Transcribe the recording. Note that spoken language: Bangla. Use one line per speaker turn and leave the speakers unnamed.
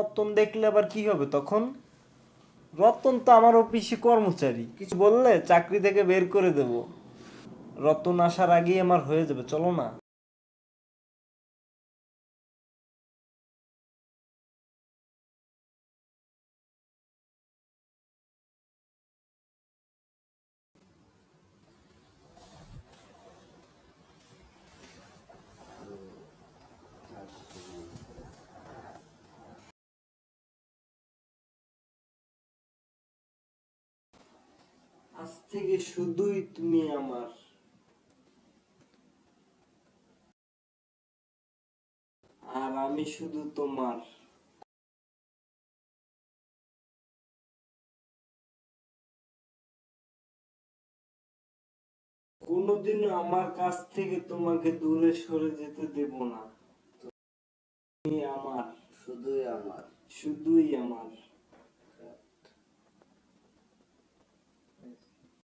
রতন দেখলে আবার কি হবে? তখন রতন তো আমার অফিসে কর্মচারী। কিছু বললে চাকরি থেকে বের করে দেব। রতন আসার আগেই আমার হয়ে যাবে, চলো না। আজ থেকে শুধুই তুমি আমার। আর আমি শুধু তোমার। কোনোদিনও আমার কাছ থেকে তোমাকে দূরে সরে যেতে দেব না। তুমি আমার,
শুধুই আমার
শুধুই আমার।